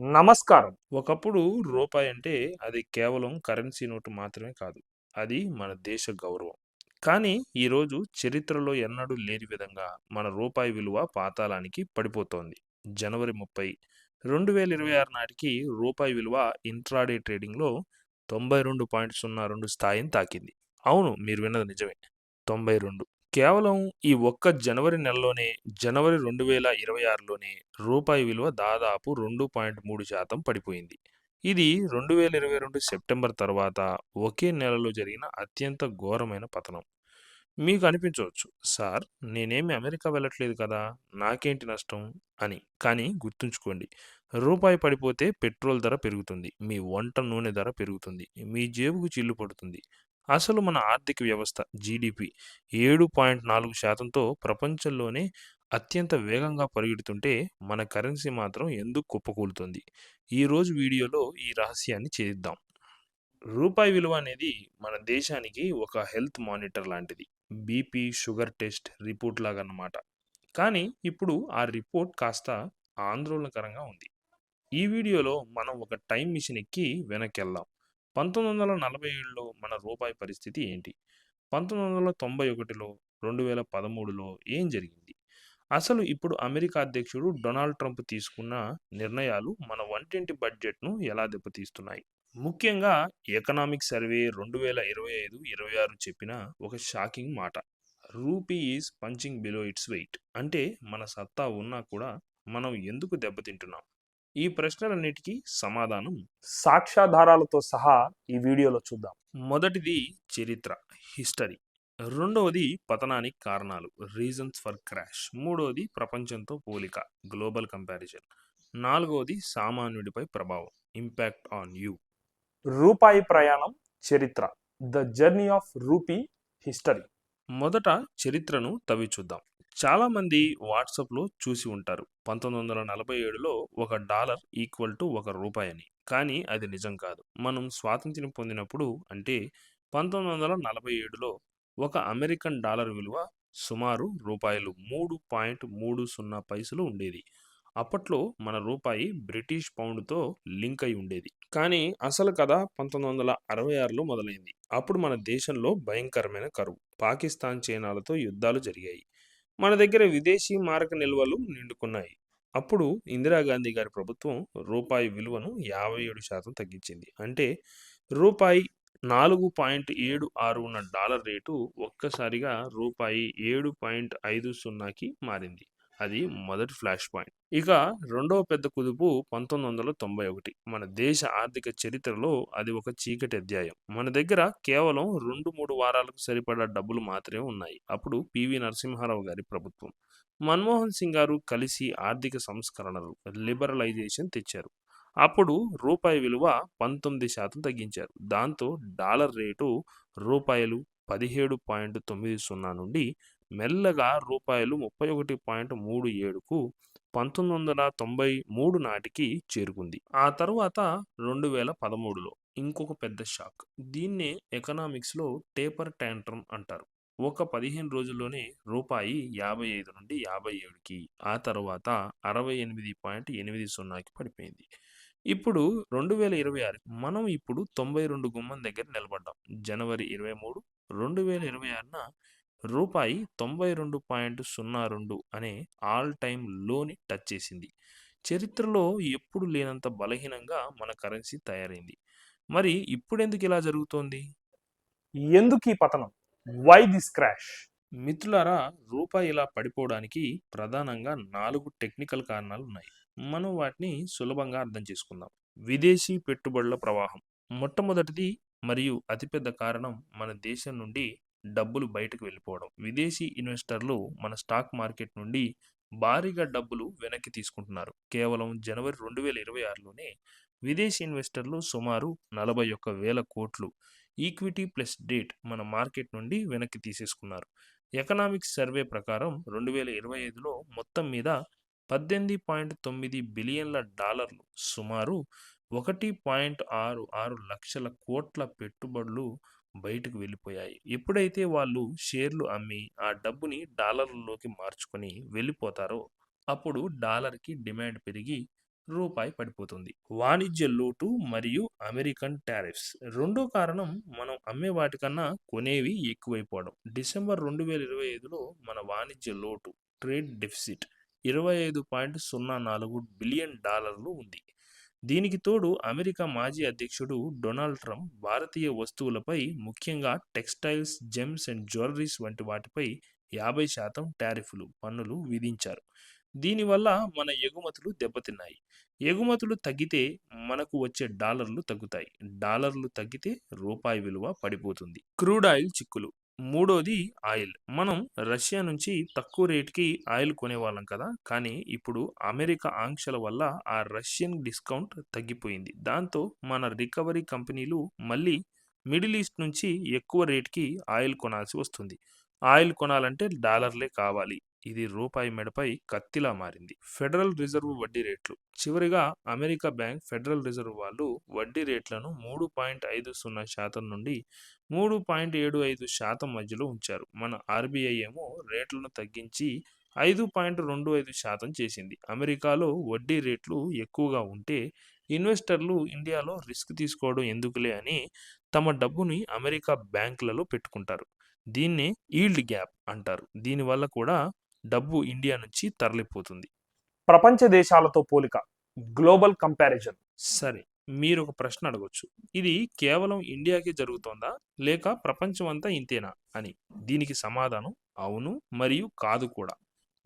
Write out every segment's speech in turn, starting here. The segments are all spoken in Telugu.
నమస్కారం. ఒకప్పుడు రూపాయి అంటే అది కేవలం కరెన్సీ నోటు మాత్రమే కాదు. అది మన దేశ గౌరవం. కానీ ఈరోజు చరిత్రలో ఎన్నడూ లేని విధంగా మన రూపాయి విలువ పాతాళానికి పడిపోతోంది. జనవరి ముప్పై రెండు వేల ఇరవై ఆరు నాటికి రూపాయి విలువ ఇంట్రాడే ట్రేడింగ్లో తొంభై రెండు పాయింట్ సున్నా రెండు స్థాయిని తాకింది. అవును మీరు విన్నది నిజమే. తొంభై రెండు. కేవలం ఈ ఒక్క జనవరి నెలలోనే జనవరి రెండు వేల ఇరవై ఆరులోనే రూపాయి విలువ దాదాపు రెండు పాయింట్ మూడు శాతం పడిపోయింది. ఇది రెండు వేల ఇరవై రెండు సెప్టెంబర్ తర్వాత ఒకే నెలలో జరిగిన అత్యంత ఘోరమైన పతనం. మీకు అనిపించవచ్చు సార్ నేనేమి అమెరికా వెళ్ళట్లేదు కదా నాకేంటి నష్టం? అని. కానీ గుర్తుంచుకోండి రూపాయి పడిపోతే పెట్రోల్ ధర పెరుగుతుంది మీ వంట నూనె ధర పెరుగుతుంది మీ జేబుకు చిల్లు పడుతుంది అసలు మన ఆర్థిక వ్యవస్థ జీడిపి ఏడు పాయింట్ నాలుగు శాతంతో ప్రపంచంలోనే అత్యంత వేగంగా పరిగెడుతుంటే మన కరెన్సీ మాత్రం ఎందుకు కుప్పకూలుతుంది? ఈరోజు వీడియోలో ఈ రహస్యాన్ని చేద్దాం. రూపాయి విలువ అనేది మన దేశానికి ఒక హెల్త్ మానిటర్ లాంటిది. బీపీ షుగర్ టెస్ట్ రిపోర్ట్ లాగా అన్నమాట కానీ ఇప్పుడు ఆ రిపోర్ట్ కాస్త ఆందోళనకరంగా ఉంది. ఈ వీడియోలో మనం ఒక టైం మిషన్ ఎక్కి వెనక్కి వెళ్దాం పంతొమ్మిది వందల నలభై ఏడులో మన రూపాయి పరిస్థితి ఏంటి? పంతొమ్మిది వందల తొంభై ఒకటిలో రెండు వేల పదమూడులో ఏం జరిగింది? అసలు ఇప్పుడు అమెరికా అధ్యక్షుడు డొనాల్డ్ ట్రంప్ తీసుకున్న నిర్ణయాలు మన వంటింటి బడ్జెట్ను ఎలా దెబ్బతీస్తున్నాయి? ముఖ్యంగా ఎకనామిక్ సర్వే రెండు వేల ఇరవై ఐదు ఇరవై ఆరు చెప్పిన ఒక షాకింగ్ మాట. Rupee is punching below its weight. అంటే మన సత్తా ఉన్నా కూడా మనం ఎందుకు దెబ్బతింటున్నాం? ఈ ప్రశ్నలన్నిటికీ సమాధానం. సాక్ష్యాధారాలతో సహా ఈ వీడియోలో చూద్దాం. మొదటిది చరిత్ర హిస్టరీ. రెండవది పతనానికి కారణాలు రీజన్స్ ఫర్ క్రాష్ మూడవది ప్రపంచంతో పోలిక గ్లోబల్ కంపారిజన్ నాలుగవది సామాన్యుడిపై ప్రభావం ఇంపాక్ట్ ఆన్ యూ రూపాయి ప్రయాణం చరిత్ర. The journey of rupee history మొదట చరిత్రను తవ్వి చూద్దాం. చాలామంది వాట్సాప్లో చూసి ఉంటారు. పంతొమ్మిది వందల నలభై ఏడులో ఒక డాలర్ ఈక్వల్ టు ఒక రూపాయి అని కానీ అది నిజం కాదు. మనం స్వాతంత్ర్యం పొందినప్పుడు అంటే పంతొమ్మిది వందల నలభై ఏడులో ఒక అమెరికన్ డాలర్ విలువ సుమారు రూపాయలు మూడు పాయింట్ మూడు సున్నా పైసలు ఉండేది. అప్పట్లో మన రూపాయి బ్రిటిష్ పౌండ్తో లింక్ అయి ఉండేది. కానీ అసలు కథ పంతొమ్మిది వందల అరవై ఆరులో మొదలైంది. అప్పుడు మన దేశంలో భయంకరమైన కరువు. పాకిస్తాన్ చైనాలతో యుద్ధాలు జరిగాయి. మన దగ్గర విదేశీ మారక నిల్వలు నిండుకున్నాయి. అప్పుడు ఇందిరాగాంధీ గారి ప్రభుత్వం రూపాయి విలువను యాభై ఏడు శాతం తగ్గించింది. అంటే రూపాయి నాలుగు పాయింట్ ఏడు ఆరు ఉన్న డాలర్ రేటు ఒక్కసారిగా రూపాయి ఏడు పాయింట్ ఐదు సున్నాకి మారింది. అది మొదటి ఫ్లాష్ పాయింట్. ఇక రెండవ పెద్ద కుదుపు పంతొమ్మిది వందల తొంభై ఒకటి. మన దేశ ఆర్థిక చరిత్రలో అది ఒక చీకటి అధ్యాయం. మన దగ్గర కేవలం రెండు మూడు వారాలకు సరిపడా డబ్బులు మాత్రమే ఉన్నాయి. అప్పుడు పివి నరసింహారావు గారి ప్రభుత్వం. మన్మోహన్ సింగ్ గారు కలిసి ఆర్థిక సంస్కరణలు లిబరలైజేషన్ తెచ్చారు. అప్పుడు రూపాయి విలువ పంతొమ్మిది శాతం తగ్గించారు. దాంతో డాలర్ రేటు రూపాయలు పదిహేడు పాయింట్ తొమ్మిది సున్నా నుండి మెల్లగా రూపాయలు ముప్పై ఒకటి పాయింట్ మూడు ఏడుకు పంతొమ్మిది వందల తొంభై మూడు నాటికి చేరుకుంది. ఆ తర్వాత రెండు వేల పదమూడులో ఇంకొక పెద్ద షాక్. దీన్నే ఎకనామిక్స్లో టేపర్ ట్యాంట్రమ్ అంటారు. ఒక పదిహేను రోజుల్లోనే రూపాయి యాభై ఐదు నుండి యాభై ఏడుకి ఆ తర్వాత అరవై ఎనిమిది పాయింట్ ఎనిమిది సున్నాకి పడిపోయింది. ఇప్పుడు రెండు వేల ఇరవై ఆరు మనం ఇప్పుడు తొంభై రెండు గుమ్మం దగ్గర నిలబడ్డాం. జనవరి ఇరవై మూడు రెండు వేల ఇరవై ఆరున రూపాయి తొంభై రెండు పాయింట్ సున్నా రెండు అనే ఆల్ టైమ్లోని టచ్ చేసింది. చరిత్రలో ఎప్పుడు లేనంత బలహీనంగా మన కరెన్సీ తయారైంది. మరి ఇప్పుడెందుకు ఇలా జరుగుతోంది? ఎందుకు ఈ పతనం? వై దిస్ క్రాష్ మిత్రులారా రూపాయి ఇలా పడిపోవడానికి ప్రధానంగా నాలుగు టెక్నికల్ కారణాలు ఉన్నాయి మనం వాటిని సులభంగా అర్థం చేసుకుందాం. విదేశీ పెట్టుబడుల ప్రవాహం మొట్టమొదటిది మరియు అతిపెద్ద కారణం మన దేశం నుండి డబ్బులు బయటకు వెళ్ళిపోవడం. విదేశీ ఇన్వెస్టర్లు మన స్టాక్ మార్కెట్ నుండి భారీగా డబ్బులు వెనక్కి తీసుకుంటున్నారు. కేవలం జనవరి రెండు వేల ఇరవై ఆరులోనే విదేశీ ఇన్వెస్టర్లు సుమారు నలభై ఒక్క వేల కోట్లు ఈక్విటీ ప్లస్ డేట్ మన మార్కెట్ నుండి వెనక్కి తీసేసుకున్నారు. ఎకనామిక్స్ సర్వే ప్రకారం రెండు వేల ఇరవై ఐదులో మొత్తం మీద పద్దెనిమిది పాయింట్ తొమ్మిది బిలియన్ల డాలర్లు సుమారు ఒకటి పాయింట్ ఆరు ఆరు లక్షల కోట్ల పెట్టుబడులు బయటకు వెళ్ళిపోయాయి. ఎప్పుడైతే వాళ్ళు షేర్లు అమ్మి ఆ డబ్బుని డాలర్లలోకి మార్చుకొని వెళ్ళిపోతారో అప్పుడు డాలర్కి డిమాండ్ పెరిగి రూపాయి పడిపోతుంది. వాణిజ్య లోటు మరియు అమెరికన్ టారిఫ్స్ రెండో కారణం మనం అమ్మే వాటికన్నా కొనేవి ఎక్కువైపోవడం. డిసెంబర్ రెండు వేల ఇరవై ఐదులో మన వాణిజ్య లోటు ట్రేడ్ డెఫిసిట్ ఇరవై ఐదు పాయింట్ సున్నా నాలుగు బిలియన్ డాలర్లు ఉంది. దీనికి తోడు అమెరికా మాజీ అధ్యక్షుడు డొనాల్డ్ ట్రంప్ భారతీయ వస్తువులపై ముఖ్యంగా టెక్స్టైల్స్ జెమ్స్ అండ్ జ్యువెలరీస్ వంటి వాటిపై యాభై శాతం టారిఫ్లు పన్నులు విధించారు. దీనివల్ల మన ఎగుమతులు దెబ్బతిన్నాయి. ఎగుమతులు తగ్గితే మనకు వచ్చే డాలర్లు తగ్గుతాయి. డాలర్లు తగ్గితే రూపాయి విలువ పడిపోతుంది. క్రూడ్ ఆయిల్ చిక్కులు మూడోది ఆయిల్. మనం రష్యా నుంచి తక్కువ రేట్కి ఆయిల్ కొనేవాళ్ళం కదా కానీ ఇప్పుడు అమెరికా ఆంక్షల వల్ల ఆ రష్యన్ డిస్కౌంట్ తగ్గిపోయింది. దాంతో మన రికవరీ కంపెనీలు మళ్ళీ మిడిల్ ఈస్ట్ నుంచి ఎక్కువ రేట్కి ఆయిల్ కొనాల్సి వస్తుంది. ఆయిల్ కొనాలంటే డాలర్లే కావాలి. ఇది రూపాయి మెడపై కత్తిలా మారింది. ఫెడరల్ రిజర్వ్ వడ్డీ రేట్లు. చివరిగా అమెరికా బ్యాంక్ ఫెడరల్ రిజర్వ్ వాళ్ళు వడ్డీ రేట్లను మూడు పాయింట్ ఐదు సున్నా శాతం నుండి మూడు పాయింట్ ఏడు ఐదు శాతం మధ్యలో ఉంచారు. మన ఆర్బీఐ ఏమో రేట్లను తగ్గించి ఐదు పాయింట్ రెండు ఐదు శాతం చేసింది. అమెరికాలో వడ్డీ రేట్లు ఎక్కువగా ఉంటే ఇన్వెస్టర్లు ఇండియాలో రిస్క్ తీసుకోవడం ఎందుకులే అని తమ డబ్బుని అమెరికా బ్యాంకులలో పెట్టుకుంటారు. దీన్నే ఈల్డ్ గ్యాప్ అంటారు. దీనివల్ల కూడా డబ్బు ఇండియా నుంచి తరలిపోతుంది. ప్రపంచ దేశాలతో పోలిక గ్లోబల్ కంపారిజన్. సరే మీరు ఒక ప్రశ్న అడగొచ్చు. ఇది కేవలం ఇండియాకి జరుగుతోందా? లేక ప్రపంచం అంతా ఇంతేనా? అని. దీనికి సమాధానం అవును మరియు కాదు కూడా.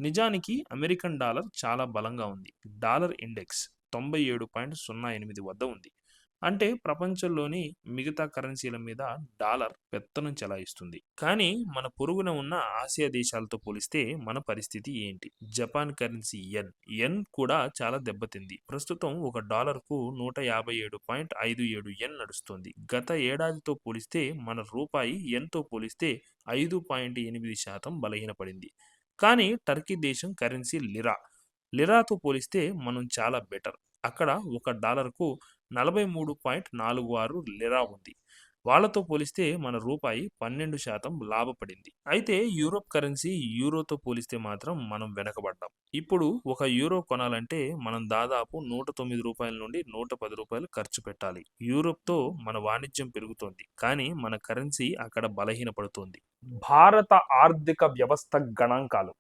నిజానికి అమెరికన్ డాలర్ చాలా బలంగా ఉంది. డాలర్ ఇండెక్స్ తొంభై ఏడు పాయింట్ సున్నా ఎనిమిది వద్ద ఉంది. అంటే ప్రపంచంలోని మిగతా కరెన్సీల మీద డాలర్ పెత్తనం చెలాయిస్తుంది. కానీ మన పొరుగున ఉన్న ఆసియా దేశాలతో పోలిస్తే మన పరిస్థితి ఏంటి? జపాన్ కరెన్సీ ఎన్. ఎన్ కూడా చాలా దెబ్బతింది. ప్రస్తుతం ఒక డాలర్కు నూట యాభై ఏడు పాయింట్ ఐదు ఏడు ఎన్ నడుస్తుంది. గత ఏడాదితో పోలిస్తే మన రూపాయి ఎన్తో పోలిస్తే ఐదు పాయింట్ ఎనిమిది శాతం బలహీనపడింది. కానీ టర్కీ దేశం కరెన్సీ లిరా. లిరాతో పోలిస్తే మనం చాలా బెటర్. అక్కడ ఒక డాలర్కు నలభై మూడు పాయింట్ నాలుగు ఆరు లిరా ఉంది. వాళ్ళతో పోలిస్తే మన రూపాయి పన్నెండు శాతం లాభపడింది. అయితే యూరోప్ కరెన్సీ యూరోతో పోలిస్తే మాత్రం మనం వెనకబడ్డాం. ఇప్పుడు ఒక యూరో కొనాలంటే మనం దాదాపు నూట తొమ్మిది రూపాయల నుండి నూట పది రూపాయలు ఖర్చు పెట్టాలి. యూరోప్తో మన వాణిజ్యం పెరుగుతోంది. కానీ మన కరెన్సీ అక్కడ బలహీనపడుతోంది. భారత ఆర్థిక వ్యవస్థ గణాంకాలు.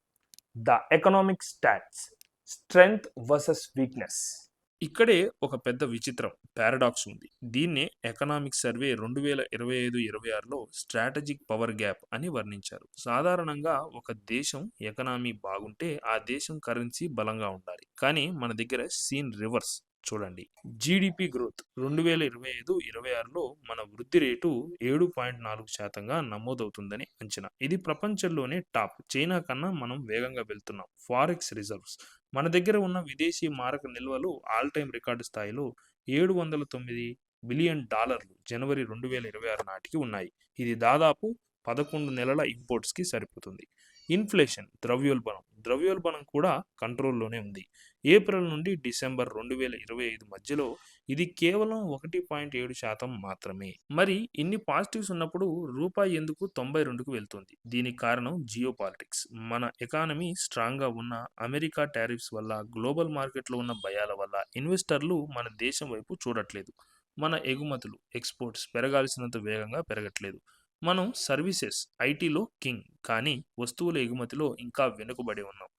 The economic stats. Strength versus weakness. ఇక్కడే ఒక పెద్ద విచిత్రం పారాడాక్స్ ఉంది. దీన్నే ఎకనామిక్ సర్వే రెండు వేల ఇరవై ఐదు ఇరవై ఆరులో స్ట్రాటజిక్ పవర్ గ్యాప్ అని వర్ణించారు. సాధారణంగా ఒక దేశం ఎకనామీ బాగుంటే ఆ దేశం కరెన్సీ బలంగా ఉండాలి. కానీ మన దగ్గర సీన్ రివర్స్ చూడండి. జీడిపి గ్రోత్ రెండు వేల ఇరవై ఐదు ఇరవై ఆరులో మన వృద్ధి రేటు ఏడు పాయింట్ నాలుగు శాతంగా నమోదవుతుందని అంచనా. ఇది ప్రపంచంలోనే టాప్. చైనా కన్నా మనం వేగంగా వెళ్తున్నాం. Forex reserves. మన దగ్గర ఉన్న విదేశీ మారక నిల్వలు ఆల్ టైమ్ రికార్డు స్థాయిలో ఏడు వందల తొమ్మిది బిలియన్ డాలర్లు జనవరి రెండు వేల ఇరవై ఆరు నాటికి ఉన్నాయి. ఇది దాదాపు పదకొండు నెలల ఇంపోర్ట్స్కి సరిపోతుంది. ఇన్ఫ్లేషన్ ద్రవ్యోల్బణం. ద్రవ్యోల్బణం కూడా కంట్రోల్లోనే ఉంది. ఏప్రిల్ నుండి డిసెంబర్ రెండు వేల ఇరవై ఐదు మధ్యలో ఇది కేవలం ఒకటి పాయింట్ ఏడు శాతం మాత్రమే. మరి ఇన్ని పాజిటివ్స్ ఉన్నప్పుడు రూపాయి ఎందుకు తొంభై రెండుకు వెళ్తుంది? దీనికి కారణం జియో పాలిటిక్స్ మన ఎకానమీ స్ట్రాంగ్గా ఉన్న అమెరికా టారిఫ్స్ వల్ల గ్లోబల్ మార్కెట్లో ఉన్న భయాల వల్ల ఇన్వెస్టర్లు మన దేశం వైపు చూడట్లేదు. మన ఎగుమతులు ఎక్స్పోర్ట్స్ పెరగాల్సినంత వేగంగా పెరగట్లేదు. మనం సర్వీసెస్ ఐటీలో కింగ్ కానీ వస్తువుల ఎగుమతిలో ఇంకా వెనుకబడి ఉన్నాం.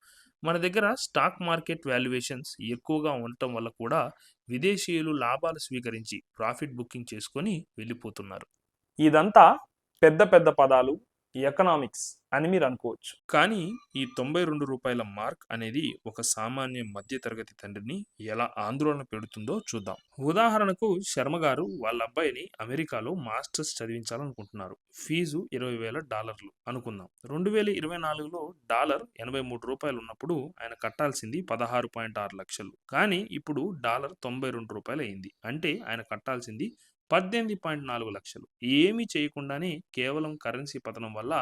మన దగ్గర స్టాక్ మార్కెట్ వాల్యుయేషన్స్ ఎక్కువగా ఉండటం వల్ల కూడా విదేశీయులు లాభాలు స్వీకరించి ప్రాఫిట్ బుకింగ్ చేసుకొని వెళ్ళిపోతున్నారు. ఇదంతా పెద్ద పెద్ద పదాలు ఎకనామిక్స్ అని మీరు అనుకోవచ్చు. కానీ ఈ తొంభై రెండు రూపాయల మార్క్ అనేది ఒక సామాన్య మధ్యతరగతి తండ్రిని ఎలా ఆందోళన పెడుతుందో చూద్దాం. ఉదాహరణకు శర్మ గారు వాళ్ళ అబ్బాయిని అమెరికాలో మాస్టర్స్ చదివించాలనుకుంటున్నారు. ఫీజు ఇరవై వేల డాలర్లు అనుకుందాం. రెండు వేల ఇరవై నాలుగులో డాలర్ ఎనభై మూడు రూపాయలు ఉన్నప్పుడు ఆయన కట్టాల్సింది పదహారు పాయింట్ ఆరు లక్షలు. కానీ ఇప్పుడు డాలర్ తొంభై రెండు రూపాయలు అయింది అంటే ఆయన కట్టాల్సింది పద్దెనిమిది పాయింట్ నాలుగు లక్షలు. ఏమీ చేయకుండానే కేవలం కరెన్సీ పతనం వల్ల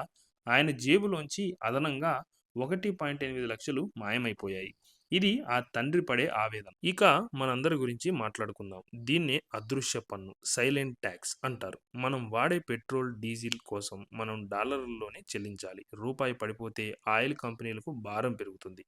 ఆయన జేబులోంచి అదనంగా ఒకటి పాయింట్ ఎనిమిది లక్షలు మాయమైపోయాయి. ఇది ఆ తండ్రి పడే ఆవేదన. ఇక మనందరి గురించి మాట్లాడుకుందాం. దీన్నే అదృశ్య పన్ను సైలెంట్ ట్యాక్స్ అంటారు. మనం వాడే పెట్రోల్ డీజిల్ కోసం మనం డాలర్లలోనే చెల్లించాలి. రూపాయి పడిపోతే ఆయిల్ కంపెనీలకు భారం పెరుగుతుంది.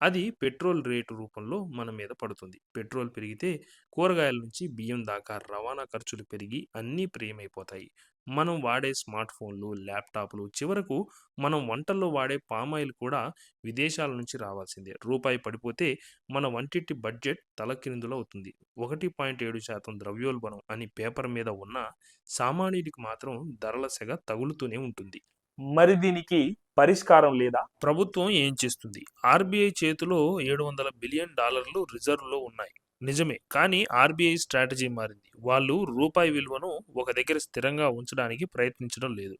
అది పెట్రోల్ రేటు రూపంలో మన మీద పడుతుంది. పెట్రోల్ పెరిగితే కూరగాయల నుంచి బియ్యం దాకా రవాణా ఖర్చులు పెరిగి అన్నీ ప్రియమైపోతాయి మనం వాడే స్మార్ట్ ఫోన్లు ల్యాప్టాప్లు చివరకు మనం వంటల్లో వాడే పామాయిల్ కూడా విదేశాల నుంచి రావాల్సిందే. రూపాయి పడిపోతే మన వంటింటి బడ్జెట్ తలకిందులవుతుంది ఒకటి పాయింట్ ఏడు శాతం ద్రవ్యోల్బణం అని పేపర్ మీద ఉన్న సామాన్యుడికి మాత్రం ధరల సెగ తగులుతూనే ఉంటుంది. మరి దీనికి పరిష్కారం లేదా? ప్రభుత్వం ఏం చేస్తుంది? ఆర్బీఐ చేతిలో ఏడు వందల బిలియన్ డాలర్లు రిజర్వ్లో ఉన్నాయి. నిజమే కానీ ఆర్బీఐ స్ట్రాటజీ మారింది. వాళ్ళు రూపాయి విలువను ఒక దగ్గర స్థిరంగా ఉంచడానికి ప్రయత్నించడం లేదు.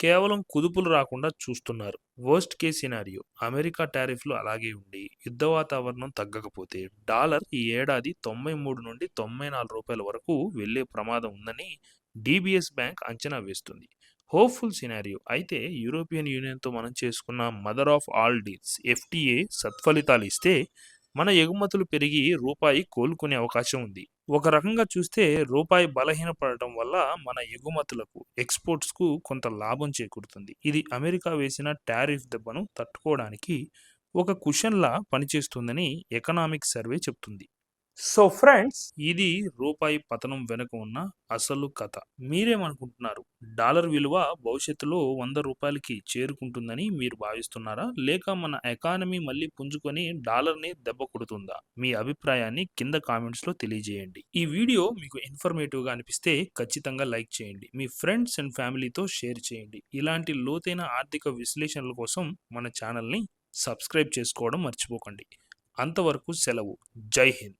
కేవలం కుదుపులు రాకుండా చూస్తున్నారు. వర్స్ట్ కేస్ సినారియో అమెరికా టారిఫ్లు అలాగే ఉండి యుద్ధ వాతావరణం తగ్గకపోతే డాలర్ ఈ ఏడాది తొంభై మూడు నుండి తొంభై నాలుగు రూపాయల వరకు వెళ్ళే ప్రమాదం ఉందని డిబిఎస్ బ్యాంక్ అంచనా వేస్తుంది. Hopeful scenario. అయితే యూరోపియన్ యూనియన్తో మనం చేసుకున్న mother of all deals FTA సత్ఫలితాలు ఇస్తే మన ఎగుమతులు పెరిగి రూపాయి కోలుకునే అవకాశం ఉంది. ఒక రకంగా చూస్తే రూపాయి బలహీనపడటం వల్ల మన ఎగుమతులకు ఎక్స్పోర్ట్స్కు కొంత లాభం చేకూరుతుంది. ఇది అమెరికా వేసిన టారిఫ్ దెబ్బను తట్టుకోవడానికి ఒక కుషన్లా పనిచేస్తుందని ఎకనామిక్ సర్వే చెప్తుంది. సో ఫ్రెండ్స్ ఇది రూపాయి పతనం వెనుక ఉన్న అసలు కథ. మీరేమనుకుంటున్నారు? డాలర్ విలువ భవిష్యత్తులో వంద రూపాయలకి చేరుకుంటుందని మీరు భావిస్తున్నారా? లేక మన ఎకానమీ మళ్ళీ పుంజుకొని డాలర్ని దెబ్బ కొడుతుందా? మీ అభిప్రాయాన్ని కింద కామెంట్స్లో తెలియజేయండి. ఈ వీడియో మీకు ఇన్ఫర్మేటివ్గా అనిపిస్తే ఖచ్చితంగా లైక్ చేయండి. మీ ఫ్రెండ్స్ అండ్ ఫ్యామిలీతో షేర్ చేయండి. ఇలాంటి లోతైన ఆర్థిక విశ్లేషణల కోసం మన ఛానల్ని సబ్స్క్రైబ్ చేసుకోవడం మర్చిపోకండి. అంతవరకు సెలవు. జై హింద్.